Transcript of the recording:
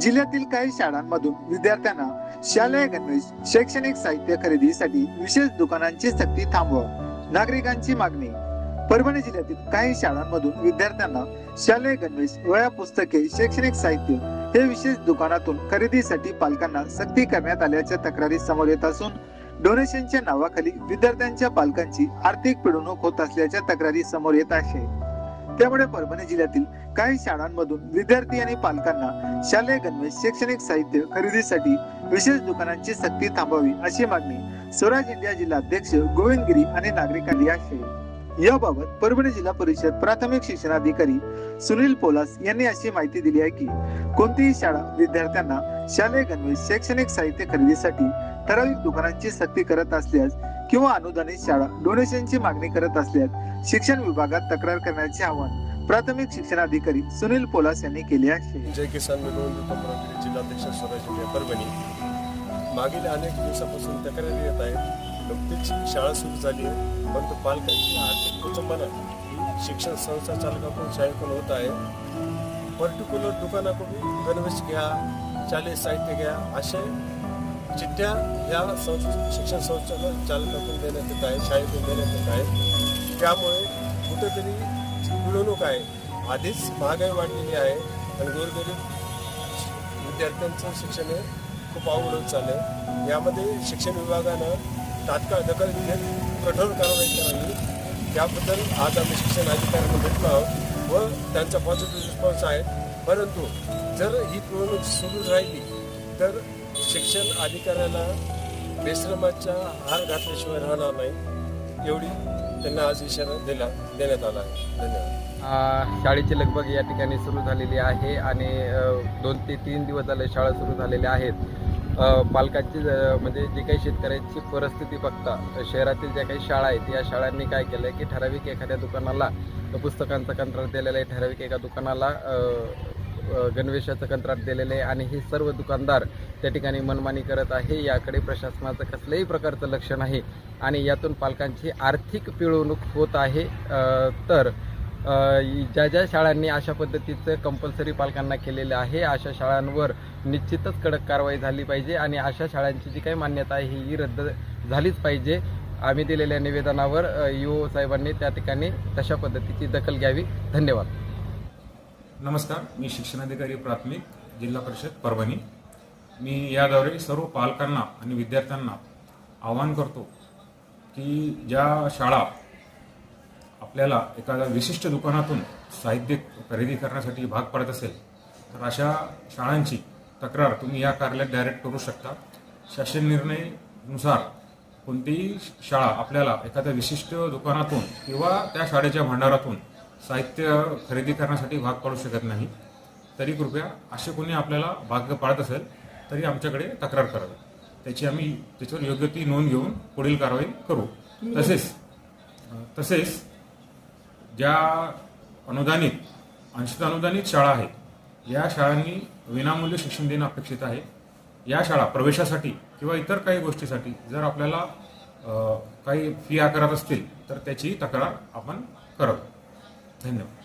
जिल्ह्यातील काही शाळांमधून विद्यार्थ्यांना शालेय गणवेश शैक्षणिक साहित्य खरेदीसाठी विशेष दुकानांची सक्ती थांबवा नागरिकांची मागणी. परभणी जिल्ह्यातील काही शाळांमधून विद्यार्थ्यांना शालेय गणवेश वया पुस्तके शैक्षणिक साहित्य हे विशेष दुकानातून खरेदीसाठी पालकांना सक्ती करण्यात आल्याच्या तक्रारी समोर येत असून डोनेशनच्या नावाखाली विद्यार्थ्यांच्या पालकांची आर्थिक पिळवणूक होत असल्याच्या तक्रारी समोर येत आहे. त्यामुळे परभणी जिल्ह्यातील काही शाळांमधून विद्यार्थी आणि पालकांना शालेय गणवेश शैक्षणिक साहित्य खरेदीसाठी विशेष दुकानांची सक्ती थांबवावी अशी मागणी स्वराज इंडिया जिल्हा अध्यक्ष गोविंद गिरी आणि नागरिकांनी आहे याबाबत परभणी जिल्हा परिषद प्राथमिक शिक्षणाधिकारी सुनील पोलास यांनी अशी माहिती दिली आहे की कोणतीही शाळा विद्यार्थ्यांना शालेय गणवेश शैक्षणिक साहित्य खरेदीसाठी ठराविक दुकानांची सक्ती करत असल्यास किंवा अनुदानित शाळा डोनेशनची मागणी करत असल्यास शिक्षण विभागात तक्रार करण्याचे आवाहन प्राथमिक शिक्षणाधिकारी सुनील पोलास यांनी केले आहे. जय किसान जिल्हाध्यक्ष स्वराज परभणी. मागील अनेक दिवसापासून तक्रारी येत आहेत. नुकतीच शाळा सुरू झाली आहे परंतु पालकांची आर्थिक कुचंबना शिक्षण संस्था चालकाकडून शाळेकडून होत आहे. पर्टिक्युलर दुकानाकडून गणवेश घ्या शालेय साहित्य घ्या असे चिठ्ठ्या या संस्था शिक्षण संस्थेला चालकातून देण्यात येत आहे शाळेतून देण्यात येत आहे. त्यामुळे कुठेतरी मिळवणूक आहे. आधीच महागाई वाढलेली आहे आणि गोरगरीब विद्यार्थ्यांचं शिक्षण हे खूप अवघड होत चाललं आहे यामध्ये शिक्षण विभागानं तात्काळ दखल घेत कठोर कारवाई करावी त्याबद्दल आज आम्ही शिक्षण अधिकाऱ्यांना भेटलो आहोत व त्यांचा पॉझिटिव्ह रिस्पॉन्स आहे. परंतु जर ही पिळवणूक सुरू राहिली तर शिक्षण अधिकाऱ्याला बेश्रमाच्या हार घातल्याशिवाय राहणार नाही एवढी त्यांना आज इशारा दिला देण्यात आला आहे. धन्यवाद. शाळेची लगबग या ठिकाणी सुरू झालेली आहे आणि दोन ते तीन दिवस झाले शाळा सुरू झालेल्या आहेत. पालकांची म्हणजे जी काही शेतकऱ्यांची परिस्थिती बघता शहरातील ज्या काही शाळा आहेत या शाळांनी काय केलं आहे की ठराविक एखाद्या दुकानाला पुस्तकांचं कंत्राट दिलेलं आहे ठराविक एका दुकानाला गणवेशाचं कंत्राट दिलेलं आहे आणि हे सर्व दुकानदार त्या ठिकाणी मनमानी करत आहे. याकडे प्रशासनाचं कसल्याही प्रकारचं लक्ष नाही आणि यातून पालकांची आर्थिक पिळवणूक होत आहे. तर ज्या ज्या शाळांनी अशा पद्धतीचं कंपल्सरी पालकांना केलेलं आहे अशा शाळांवर निश्चितच कडक कारवाई झाली पाहिजे आणि अशा शाळांची जी काही मान्यता आहे ही रद्द झालीच पाहिजे. आम्ही दिलेल्या निवेदनावर यू साहेबांनी त्या ठिकाणी तशा पद्धतीची दखल घ्यावी. धन्यवाद. नमस्कार मी शिक्षणाधिकारी प्राथमिक जिल्हा परिषद परभणी. मी याद्वारे सर्व पालकांना आणि विद्यार्थ्यांना आवाहन करतो की ज्या शाळा आपल्याला एखाद्या विशिष्ट दुकानातून साहित्य खरेदी करण्यासाठी भाग पडत असेल तर अशा शाळांची तक्रार तुम्ही या कार्यालयात डायरेक्ट करू शकता. शासन निर्णयनुसार कोणतीही शाळा आपल्याला एखाद्या विशिष्ट दुकानातून किंवा त्या शाळेच्या भांडारातून साहित्य खरेदी करण्यासाठी भाग पाडू शकत नाही. तरी कृपया असे कोणी आपल्याला भाग पाळत असेल तरी आमच्याकडे तक्रार करावी. त्याची आम्ही त्याच्यावर योग्य ती नोंद घेऊन पुढील कारवाई करू. तसेच तसेच ज्या अनुदानित अंशत अनुदानित शाळा आहेत या शाळांनी विनामूल्य शिक्षण देणं अपेक्षित आहे. या शाळा प्रवेशासाठी किंवा इतर काही गोष्टीसाठी जर आपल्याला काही फी आकारत असतील तर त्याची तक्रार आपण करतो धन्यवाद